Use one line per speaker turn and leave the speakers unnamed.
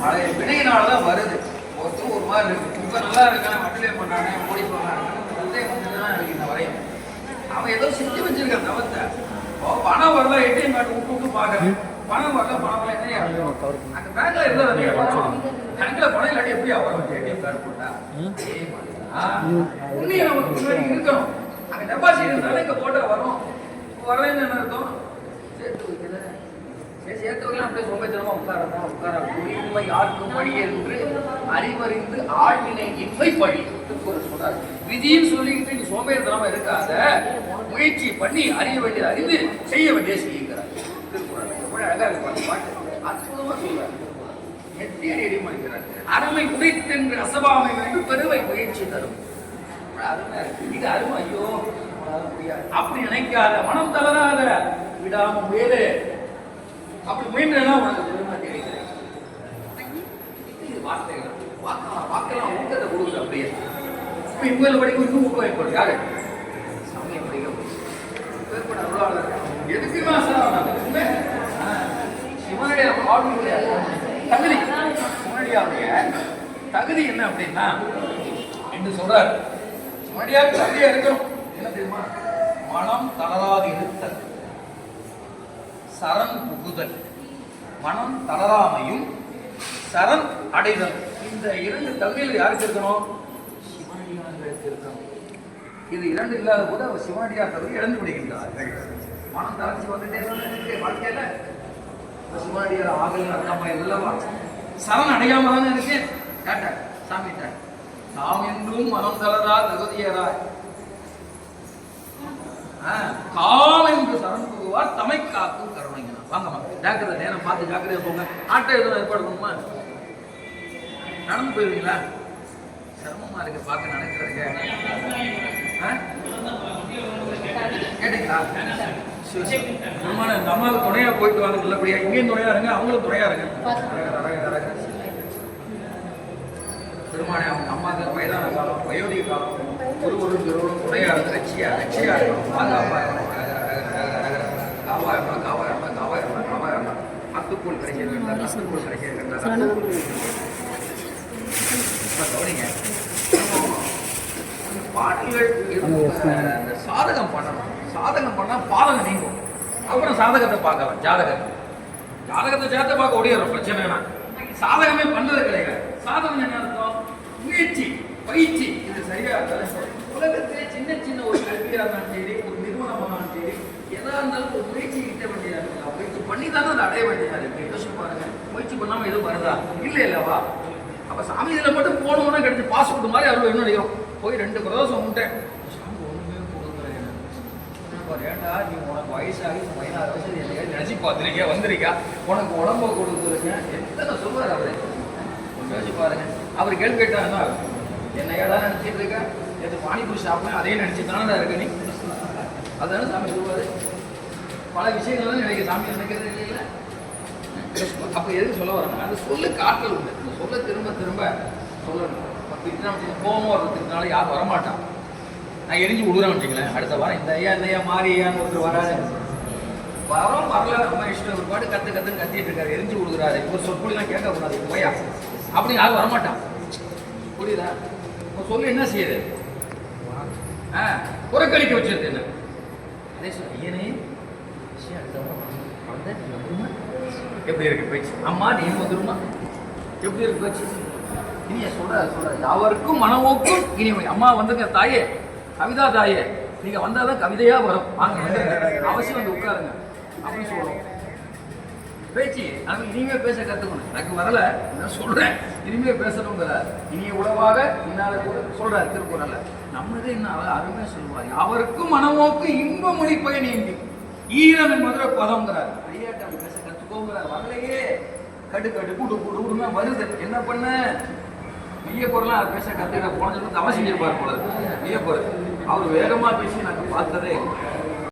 பழைய வினையினால தான் வருது. ஒருத்தர் ஒரு மாதிரி இருக்கு. இப்ப நல்லா இருக்கான் வட்டிலே பண்ணானே ஓடி போனான். தான் இந்த வரையும் அவன் ஏதோ செஞ்சு வச்சிருக்கான் தவத்தை. பணம் வரல ஏடிஎம் கார்டு விட்டு விட்டு பாக்குறேன் பணம் வரல பணம் வரல என்ன அந்த பேங்க்ல இருந்தா பேங்க்ல பணம் இல்லாட்டி எப்படி வரும் ஏடிஎம் கார்டு போட்டா? உண்மையை நமக்கு முன்னாடி இருக்கணும். அங்கே டெபாசிட் இருந்தாலும் இங்கே போட்டால் வரும். வரலன்னு என்ன இருக்கும் சேர்த்து வைக்கிறேன் சரி, சேர்த்து வைக்கலாம் அப்படியே சோம்பேத்தனமா உட்காரமா உட்கார உரிமை யாருக்கும் பழி என்று அறிவறிந்து ஆழ்வினை இன்மை பழி திருக்குறள் சொல்றாரு விதின்னு சொல்லிக்கிட்டு நீ சோம்பேறித்தனமா இருக்காத. முயற்சி பண்ணி அறிய வேண்டியது அறிந்து செய்ய வேண்டிய செய்யுங்கிறார். திருக்குறள் எவ்வளவு அழகா இருக்கு. அந்த பாட்டு அற்புதமா சொல்றாரு. எத்தேடி அடிமணிக்கிறார் அருமை உடைத்தென்று அசபாமை வேண்டும் பெருமை முயற்சி தரும். அருமை இது அருமை. ஐயோ அப்படி நினைக்காத மனம் தளராத விடாம முயலு. அப்படி முயன்றா உனக்கு பெருமை கிடைக்கிறேன் இது வார்த்தைகள். வாக்கலாம் வாக்கலாம் ஊக்கத்தை கொடுக்குது அப்படியே. இப்ப இவங்களை படிக்க இன்னும் ஊக்கம் ஏற்படும். யாரு? சமயம் படிக்க ஏற்பட அருளாளர். எதுக்குமே அசாரம் சிவனுடைய வாழ்வுடைய தகுதி. சிவனடியாருடைய தகுதி என்ன அப்படின்னா என்று சொல்றார். சிவனடியார் தகுதியா இருக்கணும். என்ன தெரியுமா? மனம் தளராது இருத்தல். சரண் புகுதல். மனம் தளராமையும் சரண் அடைதல். இந்த இரண்டு தகுதியில் யாருக்கு இருக்கணும்? சிவனடியார்களுக்கு இருக்கணும். இது இரண்டு இல்லாத போது அவர் சிவனடியார் தகுதி இழந்து விடுகின்றார். மனம் தளர்ச்சி வந்துட்டே வாழ்க்கையில. சிவனடியார் ஆகல அர்த்தமா இல்லவா? சரண் அடையாம தானே இருக்கேன். கேட்டேன் சாமி நாம் என்றும் மனம் தளரா தகுதியராய் காம் என்று சரண் புகுவார் தமை காக்கும் கருணைங்க வாங்கம்மா ஜாக்கிரதை நேரம் பார்த்து ஜாக்கிரதையாக போங்க. ஆட்டோ எதுவும் ஏற்பாடு பண்ணுமா? நடந்து போயிருவீங்களா? சிரமமா இருக்கு பார்க்க நடக்கிறதுக்கு கேட்டீங்களா? சரி, இந்த அம்மாவுக்கு துணையா போயிட்டு வாங்க நல்லபடியா இங்கேயும் துணையா இருங்க அவங்களும் துணையா இருங்க. பெருமானே அவங்க அம்மாவுக்கு வயதான காலம் வயோதிக காலம். ஒரு ஒரு துணையா இருந்து லட்சியா லட்சியா இருக்கும் பாதுகாப்பா இருக்கணும் ரக. காவாயம்மா காவாயம்மா காவாயம்மா காவாயம்மா அத்துக்குள் கிடைக்க வேண்டாம் அத்துக்குள் கிடைக்க வேண்டாம் இப்ப கவனிங்க பாடல்கள் இருக்கிற சாதகம் பண்ணணும் சாதகம் பண்ணா பாதகம் நீங்கும் அப்புறம் சாதகத்தை பார்க்கலாம் ஜாதகத்தை ஜாதகத்தை சேர்த்து பார்க்க ஓடிடுறோம் வேணாம் சாதகமே பண்றது கிடையாது சாதகம் என்ன அர்த்தம் முயற்சி பயிற்சி இது சரியா இருந்தாலும் உலகத்திலே சின்ன சின்ன ஒரு கல்வியா இருந்தாலும் சரி ஒரு நிறுவனமானாலும் சரி எதா இருந்தாலும் ஒரு முயற்சி வேண்டியதா இருக்கு முயற்சி பண்ணி தானே அதை அடைய வேண்டியதா இருக்கு யோசிச்சு பாருங்க. முயற்சி பண்ணாம எதுவும் வருதா? இல்லை இல்லவா அப்ப சாமி இதுல மட்டும் போனோம்னா பாஸ் பாஸ்போர்ட் மாதிரி அவர் என்ன நினைக்கிறோம்? போய் ரெண்டு பிரதோஷம் விட்டேன் சாமி ஒண்ணுமே கொடுக்கல. என்னப்பா, நீ உனக்கு வயசாகி பதினாறு வயசு என்னையா நினைச்சு பார்த்துருக்கியா? வந்திருக்கியா? உனக்கு உடம்ப கொடுத்துருக்கேன். எத்தனை சொல்லுவார் அவரு? யோசிச்சு பாருங்க. அவர் கேள்வி கேட்டாருன்னா என்னையாடா நினைச்சிட்டு இருக்க? எது பானிபூரி சாப்பிட்டேன் அதே நினைச்சு தானே இருக்க நீ? அதுதானே சாமி சொல்லுவாரு. பல விஷயங்கள் நினைக்க சாமி நினைக்கிறது இல்லை அப்போ எதுக்கு சொல்ல வரேன் அந்த சொல்லு காட்டல் உண்டு. சொல்ல திரும்ப திரும்ப சொல்லணும். இப்போ திட்டினா வச்சுக்கோங்க, கோவமா யாரும் வரமாட்டான் நான் எரிஞ்சு விடுறேன் வச்சுங்களேன் அடுத்த வாரம் இந்த ஐயா இந்த ஐயா மாறி ஐயான்னு ஒருத்தர் வராது வரோம் வரல. நம்ம இஷ்டம். ஒரு பாட்டு கற்று கற்றுன்னு கத்திட்டு இருக்காரு. எரிஞ்சு விடுறாரு ஒரு சொற்பொழிலாம் கேட்கக்கூடாது. இது போயா. அப்படி யாரும் வரமாட்டான் புரியுதா? இப்போ சொல்லு என்ன செய்யுது? ஆ புறக்கணிக்க வச்சிருக்கு என்ன அதே சொல்ல ஐயனே விஷயம் அடுத்த வாரம் வந்தா நீ வந்துருமா? எப்படி இருக்கு பேச்சு அம்மா நீ வந்துருமா எப்படி இருக்கு பேச்சு இனிய சொல்ற சொல்ற யாவருக்கும் மனவோக்கும் இனி அம்மா வந்துங்க தாயே. கவிதா தாயே. நீங்க வந்தாதான் கவிதையா வரும். வாங்க அவசியம் வந்து உட்காருங்க. அப்படின்னு சொல்லுவோம் பேச்சு அது இனிமே பேச கத்துக்கணும். எனக்கு வரல. நான் சொல்றேன். இனிமே பேசணுங்கிற இனிய உழவாக இன்னால கூட சொல்றாரு திருக்குறள்ல. நம்மளே இன்னும் அழகா அருமையா சொல்லுவார் அவருக்கும் மனமோக்கு இன்ப மொழி பயன் ஈரன் மதுரை பதம்ங்கிறார். ஐயாட்ட பேச கத்துக்கோங்கிறார் வரலையே கடு கடு கூட்டு கூட்டு கூடுமே வருது. என்ன பண்ண? மெய்ய பொருளாக பேச கத்துக்கிட்ட போன தவம் செஞ்சிருப்பார் போல மெய்ய பொருள் அவர் வேகமா பேசி நாங்கள் பார்த்ததே இல்லை.